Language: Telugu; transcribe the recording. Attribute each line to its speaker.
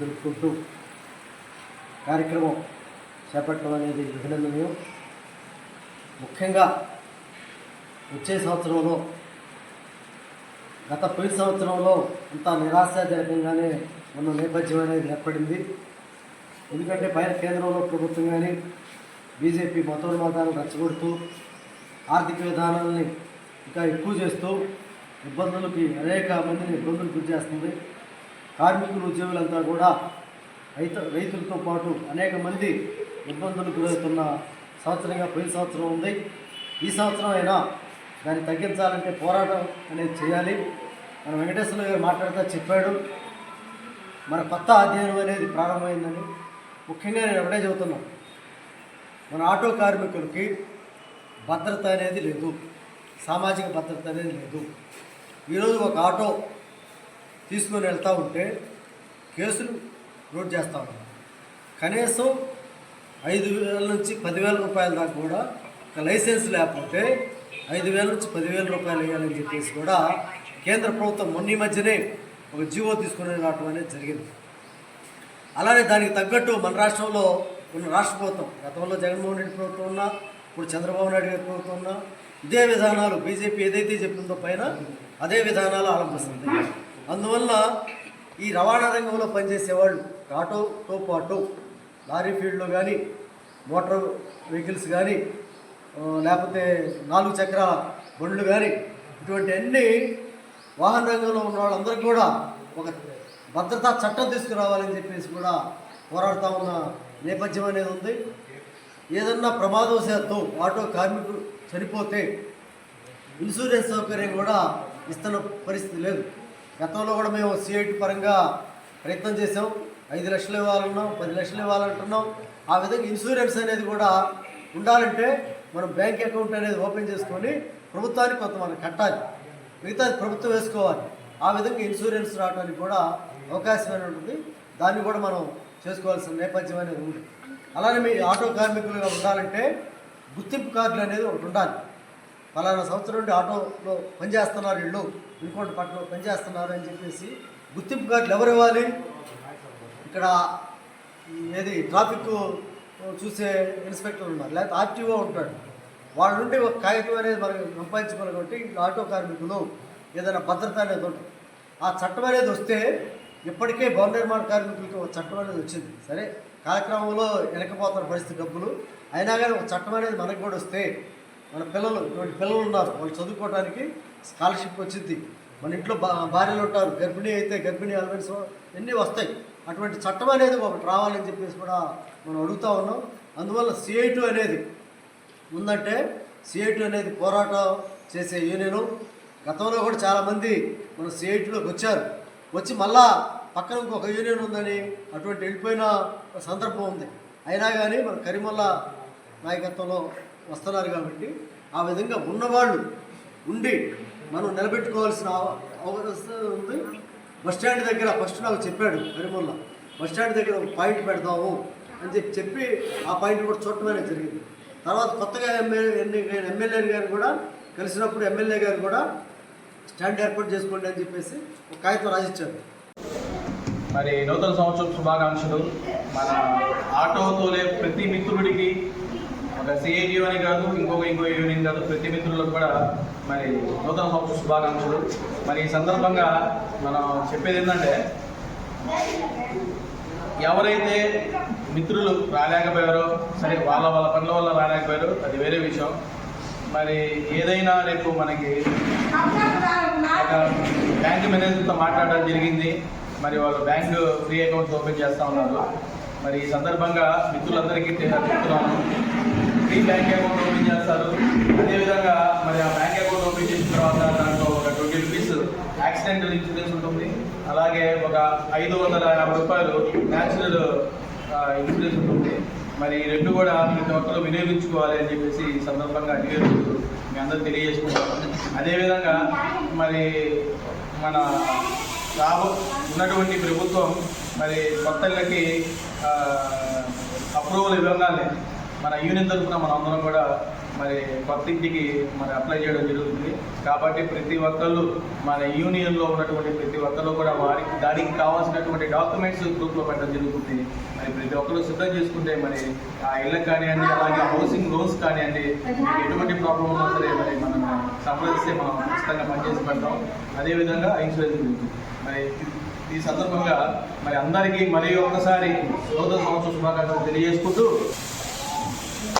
Speaker 1: తెలుపుకుంటూ కార్యక్రమం చేపట్టడం అనేది అభినందనీయం ముఖ్యంగా వచ్చే సంవత్సరంలో గత పోయిన సంవత్సరంలో అంత నిరాశాజనకంగానే ఉన్న నేపథ్యం అనేది ఏర్పడింది. ఎందుకంటే పైన కేంద్రంలో ప్రభుత్వం కానీ బీజేపీ మతోన్మాదాలను రచ్చగొడుతూ ఆర్థిక విధానాలని ఇంకా ఎక్కువ చేస్తూ ఇబ్బందులకి అనేక మందిని ఇబ్బందులు గురి చేస్తుంది. కార్మికులు ఉద్యోగులంతా కూడా రైతు రైతులతో పాటు అనేక మంది ఇబ్బందులు గురవుతున్న సంవత్సరంగా పోయిన సంవత్సరం ఉంది. ఈ సంవత్సరం అయినా దాన్ని తగ్గించాలంటే పోరాటం అనేది చేయాలి. మన వెంకటేశ్వర గారు మాట్లాడుతూ చెప్పాడు మన కొత్త అధ్యయనం అనేది ప్రారంభమైందని. ముఖ్యంగా నేను ఒకటే చెబుతున్నాను మన ఆటో కార్మికులకి భద్రత అనేది లేదు సామాజిక భద్రత అనేది లేదు. ఈరోజు ఒక ఆటో తీసుకొని వెళ్తూ ఉంటే కేసులు నోట్ చేస్తూ ఉన్నారు కనీసం ఐదు వేల నుంచి పదివేల రూపాయల దాకా కూడా ఒక లైసెన్స్ లేకపోతే ఐదు వేల నుంచి పదివేల రూపాయలు వేయాలని చెప్పేసి కూడా కేంద్ర ప్రభుత్వం మొన్న మధ్యనే ఒక జీవో తీసుకుని రావటం అనేది జరిగింది. అలానే దానికి తగ్గట్టు మన రాష్ట్రంలో ఉన్న రాష్ట్ర ప్రభుత్వం గతంలో జగన్మోహన్ రెడ్డి ప్రభుత్వం ఉన్నా ఇప్పుడు చంద్రబాబు నాయుడు గారి ప్రభుత్వం ఉన్నా ఇదే విధానాలు బీజేపీ ఏదైతే చెప్పిందో పైన అదే విధానాలు ఆరంభిస్తుంది. అందువల్ల ఈ రవాణా రంగంలో పనిచేసేవాళ్ళు ఆటోతో పాటు లారీ ఫీల్డ్లో కానీ మోటార్ వెహికల్స్ కానీ లేకపోతే నాలుగు చక్రాల బండ్లు కానీ ఇటువంటి అన్ని వాహన రంగంలో ఉన్న వాళ్ళందరికీ కూడా ఒక భద్రతా చట్టం తీసుకురావాలని చెప్పేసి కూడా పోరాడుతూ ఉన్న నేపథ్యం అనేది ఉంది. ఏదన్నా ప్రమాదవశాత్తు ఆటో కార్మికుడు చనిపోతే ఇన్సూరెన్స్ సౌకర్యం కూడా ఇస్తున్న పరిస్థితి లేదు. గతంలో కూడా మేము సిఐటి పరంగా ప్రయత్నం చేసాం ఐదు లక్షలు ఇవ్వాలన్నాం పది లక్షలు ఇవ్వాలంటున్నాం. ఆ విధంగా ఇన్సూరెన్స్ అనేది కూడా ఉండాలంటే మనం బ్యాంక్ అకౌంట్ అనేది ఓపెన్ చేసుకొని ప్రభుత్వానికి కొంత మనం కట్టాలి. మిగతా ప్రభుత్వం వేసుకోవాలి. ఆ విధంగా ఇన్సూరెన్స్ రావడానికి కూడా అవకాశం అనేది ఉంటుంది. దాన్ని కూడా మనం చేసుకోవాల్సిన నేపథ్యం అనేది ఉంది. అలానే మీ ఆటో కార్మికులుగా ఉండాలంటే గుర్తింపు కార్డులు అనేది ఒకటి ఉండాలి. పలానా సంవత్సరం నుండి ఆటోలో పనిచేస్తున్నారు వీళ్ళు. ఇంకోటి పట్టణంలో పనిచేస్తున్నారు అని చెప్పేసి గుర్తింపు కార్డులు ఎవరు ఇవ్వాలి? ఇక్కడ ఏది ట్రాఫిక్ చూసే ఇన్స్పెక్టర్ ఉన్నారు. లేకపోతే ఆర్టీఓ ఉంటాడు. వాళ్ళ నుండి ఒక కాగితం అనేది మనకి సంపాదించుకోవాలి కాబట్టి ఆటో కార్మికులు ఏదైనా భద్రత అనేది ఉంటుంది. ఆ చట్టం అనేది వస్తే ఇప్పటికే భవన నిర్మాణ కార్మికులకి ఒక చట్టం అనేది వచ్చింది. సరే కార్యక్రమంలో వెనకపోతున్న పరిస్థితి డబ్బులు. అయినా కానీ ఒక చట్టం అనేది మనకు కూడా వస్తే మన పిల్లలు ఇటువంటి పిల్లలు ఉన్నారు. వాళ్ళు చదువుకోవడానికి స్కాలర్షిప్ వచ్చింది. మన ఇంట్లో బా భార్యలు ఉంటారు. గర్భిణీ అయితే గర్భిణీ అలవెన్స్ ఇవన్నీ వస్తాయి? అటువంటి చట్టం అనేది ఒకటి రావాలని చెప్పేసి కూడా మనం అడుగుతా ఉన్నాం. అందువల్ల సిఐటు అనేది ఉందంటే సిఐటు అనేది పోరాటం చేసే యూనియను. గతంలో కూడా చాలామంది మన సిఐటిలోకి వచ్చారు. వచ్చి మళ్ళా పక్కన ఇంకొక యూనియన్ ఉందని అటువంటి వెళ్ళిపోయిన సందర్భం ఉంది. అయినా కానీ మన కరిమల్ల నాయకత్వంలో వస్తున్నారు కాబట్టి ఆ విధంగా ఉన్నవాళ్ళు ఉండి మనం నిలబెట్టుకోవాల్సిన అవకాశం ఉంది. బస్ స్టాండ్ దగ్గర ఫస్ట్ నాకు చెప్పాడు కరిమల్ల బస్ స్టాండ్ దగ్గర ఒక పాయింట్ పెడతాము అని చెప్పి చెప్పి ఆ పాయింట్ కూడా చూడటం అనేది జరిగింది. తర్వాత కొత్తగా ఎమ్మెల్యే ఎన్నికైన ఎమ్మెల్యే గారు కూడా కలిసినప్పుడు ఎమ్మెల్యే గారు కూడా స్టాండ్ ఏర్పాటు చేసుకోండి అని చెప్పేసి ఒక కాగితం రాసిచ్చారు.
Speaker 2: మరి నూతన సంవత్సరం శుభాకాంక్షలు. మన ఆటోతోనే ప్రతి మిత్రుడికి ఒక సిఐటి అని కాదు ఇంకొక ఇంకో యూనియన్ కాదు ప్రతి మిత్రులకు కూడా మరి నూతన సంవత్సరం శుభాకాంక్షలు. మరి ఈ సందర్భంగా మనం చెప్పేది ఏంటంటే ఎవరైతే మిత్రులు రాలేకపోయారో సరే వాళ్ళ వాళ్ళ పనుల వల్ల రాలేకపోయారో అది వేరే విషయం. మరి ఏదైనా రేపు మనకి ఒక బ్యాంక్ మేనేజర్తో మాట్లాడడం జరిగింది. మరి వాళ్ళు బ్యాంక్ ఫ్రీ అకౌంట్స్ ఓపెన్ చేస్తూ ఉన్నారు. మరి ఈ సందర్భంగా మిత్రులందరికీ చెప్తున్నాను. మీ బ్యాంక్ అకౌంట్ ఓపెన్ చేస్తారు. అదేవిధంగా మరి ఆ బ్యాంక్ అకౌంట్ ఓపెన్ చేసిన తర్వాత దాంట్లో ఒక ట్వంటీ రూపీస్ యాక్సిడెంటల్ ఇన్సూరెన్స్ ఉంటుంది. అలాగే ఒక ఐదు వందల యాభై రూపాయలు న్యాచురల్ ఇన్సూరెన్స్ ఉంటుంది. మరి ఈ రెండు కూడా ప్రతి ఒక్కరు వినియోగించుకోవాలి అని చెప్పేసి ఈ సందర్భంగా నివేదిస్తూ మీ అందరూ తెలియజేసుకుంటాం అదేవిధంగా మరి మన రాబో ఉన్నటువంటి ప్రభుత్వం మరి కొత్తలకి అప్రూవల్ ఇవ్వగానే మన యూనియన్ తరఫున మన అందరం కూడా మరి కొత్త ఇంటికి మరి అప్లై చేయడం జరుగుతుంది. కాబట్టి ప్రతి ఒక్కళ్ళు మన యూనియన్లో ఉన్నటువంటి ప్రతి ఒక్కళ్ళు కూడా వారికి దానికి కావాల్సినటువంటి డాక్యుమెంట్స్ గ్రూప్లో పెట్టడం జరుగుతుంది. మరి ప్రతి ఒక్కరు సిద్ధం చేసుకుంటే మరి ఆ ఇళ్ళకి కానివ్వండి అలాగే హౌసింగ్ లోన్స్ కానివ్వండి మీకు ఎటువంటి ప్రాబ్లం ఉన్నా సరే మరి మనం సంప్రదిస్తే మనం ఖచ్చితంగా పనిచేసి పెడతాం. అదేవిధంగా ఇన్సూరెన్స్ గురించి మరి ఈ సందర్భంగా మరి అందరికీ మరి ఒక్కసారి నూతన సంవత్సర శుభాకాంక్షలు తెలియజేసుకుంటూ